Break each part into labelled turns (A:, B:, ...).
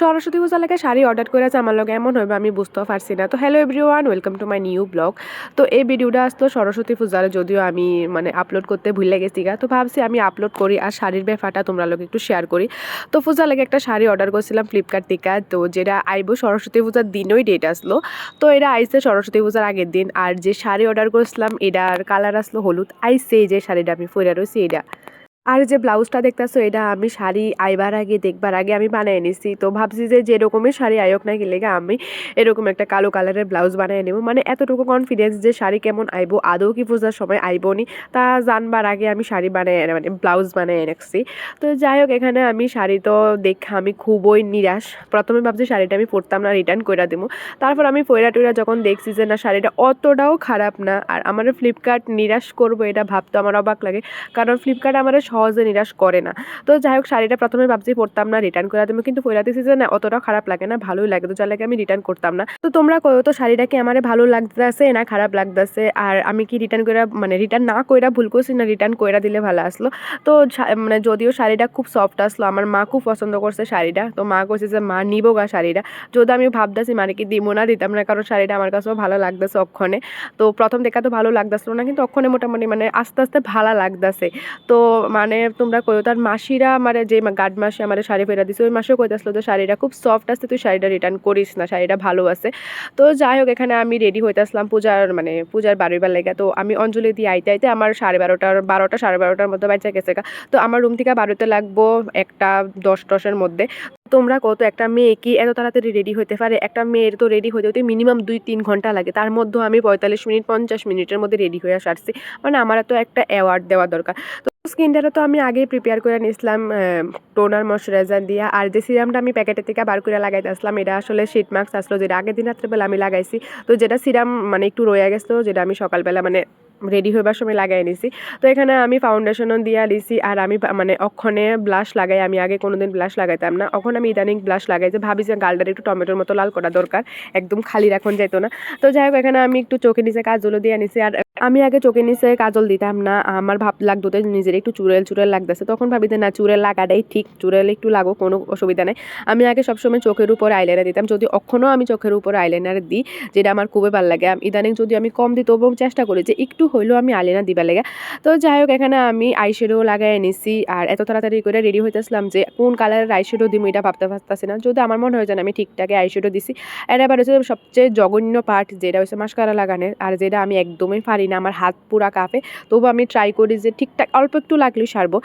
A: সরস্বতী পূজা লাগে শাড়ি অর্ডার করেছে আমার লগে, এমন হইবে আমি বুঝতেও পারছি না। তো hello everyone welcome to my new blog তো এই ভিডিওটা আসতো সরস্বতী পূজার, যদিও আমি মানে আপলোড করতে ভুলে গেছি গা। তো ভাবছি আমি আপলোড করি আর শাড়ির ব্যাপারটা তোমরা লোক একটু শেয়ার করি। তো পূজা লাগে একটা শাড়ি অর্ডার করছিলাম ফ্লিপকার্ট থেকে, তো যেটা আইবো সরস্বতী পূজার দিনই ডেট আসলো। তো এটা আইসে সরস্বতী পূজার আগের দিন, আর যে শাড়ি অর্ডার করছিলাম এটার কালার আসলো হলুদ। আইসে এই যে শাড়িটা আমি ফইরা রয়েছি এটা আর যে ব্লাউজটা দেখতেছো, এটা আমি শাড়ি আইবার আগে, দেখবার আগে আমি বানিয়ে নিছি। তো ভাবছি যে যেরকমই শাড়ি আয়ক না গেলে আমি এরকম একটা কালো কালারের ব্লাউজ বানিয়ে নেব। মানে এতটুকু কনফিডেন্স যে শাড়ি কেমন আইবো, আদৌ কি পূজার সময় আইবো নি, তা জানবার আগে আমি শাড়ি বানিয়ে মানে ব্লাউজ বানিয়ে রাখছি। তো যাই হোক, এখানে আমি শাড়ি তো দেখা আমি খুবই নিরাশ। প্রথমে ভাবছি শাড়িটা আমি পরতাম না রিটার্ন করে দেবো তারপর আমি পয়রা টয়রা যখন দেখছি যে না, শাড়িটা অতটাও খারাপ না, আর আমার ফ্লিপকার্ট নিরাশ করব এটা ভাবতে আমার অবাক লাগে। কারণ ফ্লিপকার্ট আমার সহজে নিরাশ করে না। তো যাই হোক, শাড়িটা প্রথমে ভাবছি পরতাম না রিটার্ন করে দেবো। কিন্তু পয়রা দেখছি যে না অতটাও খারাপ লাগে না, ভালোই লাগে। তো যার লাগে আমি রিটার্ন করতাম না। তো তোমরা কয়ো তো শাড়িটা কি আমার ভালো লাগতেছে না খারাপ লাগতেছে? আর আমি কি রিটার্ন করে মানে রিটার্ন না কইরা ভুল করছি না রিটার্ন কইরা দিলে ভালো আসলো? তো মানে যদিও শাড়িটা খুব সফট আসলো, আমার মা খুব পছন্দ করছে শাড়িটা। তো মা কইছে যে, মা, নিবো গা শাড়িটা। যদি আমি ভাবতেছি মানে কি দিব না, দিতাম না। কারণ শাড়িটা আমার কাছেও ভালো লাগতেছে অক্ষণে। তো প্রথম দেখা তো ভালো লাগতেছিল না, কিন্তু অক্ষণে মোটামুটি মানে আস্তে আস্তে ভালো লাগতেছে। তো মানে তোমরা কইও তার মাসিরা মানে যে গার্ড মাসে আমার শাড়ি ফেরা দিছে, ওই মাসেও কইতাছিল যে শাড়িটা খুব সফট আছে, তুই শাড়িটা রিটার্ন করিস না, শাড়িটা ভালো আছে। তো যাই হোক, এখানে আমি রেডি হইতেছিলাম পূজার মানে পূজার বারোইবার লেগে তো আমি অঞ্জলি দিয়ে আইতে আইতে আমার সাড়ে বারোটার, বারোটা সাড়ে বারোটার মধ্যে বাচ্চা গেছে। তো আমার রুম থেকে বারোতে লাগবো একটা দশ দশের মধ্যে। তোমরা কত, একটা মেয়ে কি এত তাড়াতাড়ি রেডি হতে পারে? একটা মেয়ের তো রেডি হতে হতে মিনিমাম দুই তিন ঘণ্টা লাগে। তার মধ্যে আমি পঁয়তাল্লিশ মিনিট, পঞ্চাশ মিনিটের মধ্যে রেডি হয়ে সারছি। মানে আমার তো একটা অ্যাওয়ার্ড দেওয়া দরকার। স্কিনটা তো আমি আগেই প্রিপেয়ার করে নিয়েছিলাম টোনার ময়শ্চারাইজার দিয়ে। আর যে সিরামটা আমি প্যাকেটের থেকে বার করে লাগাইতে আসলাম, এটা আসলে শীত মাস্ক আসলো যেটা আগের দিন রাত্রেবেলা আমি লাগাইছি। তো যেটা সিরাম মানে একটু রয়ে গেছিল, যেটা আমি সকালবেলা মানে রেডি হইবার সময় লাগাই নিছি। তো এখানে আমি ফাউন্ডেশনও দিয়া দিছি, আর আমি মানে অক্ষণে ব্লাশ লাগাই। আমি আগে কোনোদিন ব্লাশ লাগাইতাম না। এখন আমি ইদানিং ব্লাশ লাগাই, যে ভাবি যে গালটার একটু টমেটোর মতো লাল করা দরকার, একদম খালি রাখন যেত না। তো যাই হোক, এখানে আমি একটু চোখে নিচে কাজলও দিয়ে নিছি, আর আমি আগে চোখে নিচে কাজল দিতাম না, আমার ভাব লাগতো নিজের একটু চুড়েল চুড়েল লাগতেছে। তখন ভাবি যে না, চুড়েল লাগাটাই ঠিক, চুড়েল একটু লাগো কোনো অসুবিধা নেই। আমি আগে সবসময় চোখের উপর আইলাইনার দিতাম। যদি অখনও আমি চোখের উপর আইলাইনার দিই, যেটা আমার খুবই ভালো লাগে। ইদানিং যদি আমি কম দিই, তবুও চেষ্টা করি যে একটু হইলেও আমি আইলাইনার দিবার লাগে। তো যাই হোক এখানে আমি আইশ্যাডো লাগাই নিছি আর এত তাড়াতাড়ি করে রেডি হইতেছিলাম যে কোন কালারের আইশ্যাডো দিব এটা ভাবতে পারতেছি না। যদি আমার মনে হয় যে না, আমি ঠিকঠাক আইশ্যাডো দিছি। আর এবার হচ্ছে সবচেয়ে জঘন্য পার্ট যেটা হচ্ছে মাস্কারা লাগানোর, আর যেটা আমি একদমই পারি না, আমার হাত পুরা কাঁপে। তবু আমি ট্রাই করি যে ঠিকঠাক অল্প একটু লাগলেই সারবো।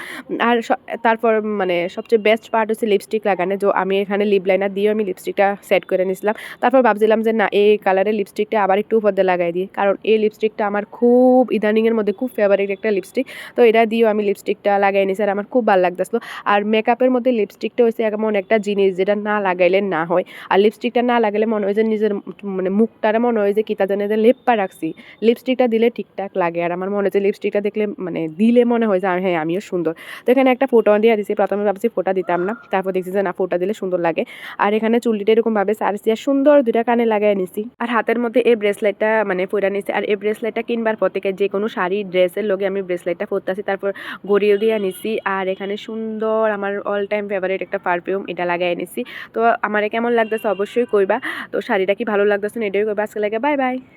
A: আর তারপর মানে সবচেয়ে বেস্ট পার্ট হচ্ছে লিপস্টিক লাগানো। যে আমি এখানে লিপ লাইনার দিয়ে আমি লিপস্টিকটা সেট করে নিয়েছিলাম। তারপর ভাবছিলাম যে না, এই কালারের লিপস্টিকটা আবার একটু উপর দিয়ে লাগাই দিই। কারণ এই লিপস্টিকটা আমার খুব ইদানিংয়ের মধ্যে খুব ফেভারিট একটা লিপস্টিক তো এটা দিয়েও আমি লিপস্টিকটা লাগাই নিয়েছি আর আমার খুব ভালো লাগতেছিলো। আর মেকআপের মধ্যে লিপস্টিকটা হচ্ছে এমন একটা জিনিস যেটা না লাগাইলে না হয়। আর লিপস্টিকটা না লাগালে মনে হয় যে নিজের মানে মুখটারে মনে হয় যে কিতা জানে যে লেপ্পা রাখছি। লিপস্টিকটা দিলে ঠিকঠাক লাগে। আর আমার মনে হচ্ছে লিপস্টিকটা দেখলে মানে দিলে মনে হয় যে হ্যাঁ আমিও সুন্দর। তো এখানে একটা ফোটো দিয়ে দিয়েছি প্রথমে ভাবছি ফোটা দিতাম না। তারপর দেখছি যে, না ফোটা দিলে সুন্দর লাগে। আর এখানে চুলটা এরকমভাবে সারছি আর সুন্দর দুটা কানে লাগাই নিছি আর হাতের মধ্যে এই ব্রেসলেটটা মানে পরে নিছি। আর এই ব্রেসলেটটা কিনবার পর থেকে যে কোনো শাড়ি, ড্রেসের লগে আমি ব্রেসলেটটা পরতেছি। তারপর গড়িয়ে দিয়ে নিছি আর এখানে সুন্দর আমার অল টাইম ফেভারিট একটা পারফিউম এটা লাগাই নিছি তো আমার কেমন লাগতেছে অবশ্যই কইবা। তো শাড়িটা কি ভালো লাগতেছে না এটাই কইবা। আজকে লাগে, বাই বাই।